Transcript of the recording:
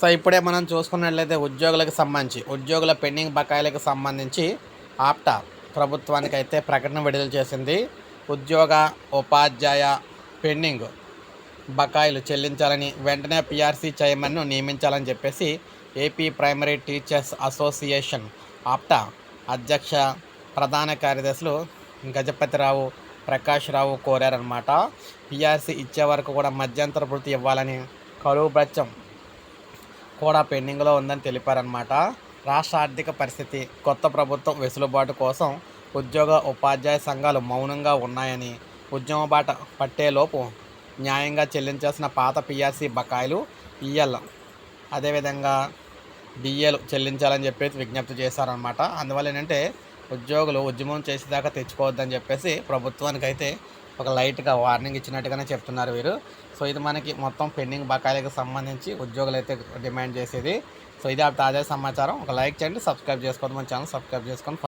So ఇప్పుడే మనం చూసుకున్నట్లయితే ఉద్యోగులకు సంబంధించి ఉద్యోగుల పెండింగ్ బకాయిలకు సంబంధించి ఆప్టా ప్రభుత్వానికి అయితే ప్రకటన విడుదల చేసింది. ఉద్యోగ ఉపాధ్యాయ పెండింగ్ బకాయిలు చెల్లించాలని వెంటనే పిఆర్సీ చైర్మన్ను నియమించాలని చెప్పేసి AP primary teachers association APTA అధ్యక్ష ప్రధాన కార్యదర్శులు గజపతిరావు ప్రకాష్ రావు కోరారనమాట పిఆర్సీ ఇచ్చే వరకు కూడా మధ్యంతర వృత్తి ఇవ్వాలని కరువు బచ్చం కూడా పెండింగ్లో ఉందని తెలిపారనమాట రాష్ట్ర ఆర్థిక పరిస్థితి కొత్త ప్రభుత్వం వెసులుబాటు కోసం ఉద్యోగ ఉపాధ్యాయ సంఘాలు మౌనంగా ఉన్నాయని ఉద్యమ బాట పట్టేలోపు న్యాయంగా చెల్లించాల్సిన పాత పిఆర్సీ బకాయిలు ఈఎల్ అదేవిధంగా డిఏలు చెల్లించాలని చెప్పేసి విజ్ఞప్తి చేశారనమాట అందువల్ల ఏంటంటే ఉద్యోగులు ఉద్యమం చేసేదాకా తెచ్చుకోవద్దని చెప్పేసి ప్రభుత్వానికైతే ఒక లైట్గా వార్నింగ్ ఇచ్చినట్టుగానే చెప్తున్నారు వీరు. సో ఇది మనకి మొత్తం పెండింగ్ బకాయిలకు సంబంధించి ఉద్యోగులు అయితే డిమాండ్ చేసేది. సో ఇది ఆ తాజా సమాచారం. ఒక లైక్ చేయండి సబ్స్క్రైబ్ చేసుకోండి మన ఛానల్ సబ్స్క్రైబ్ చేసుకొని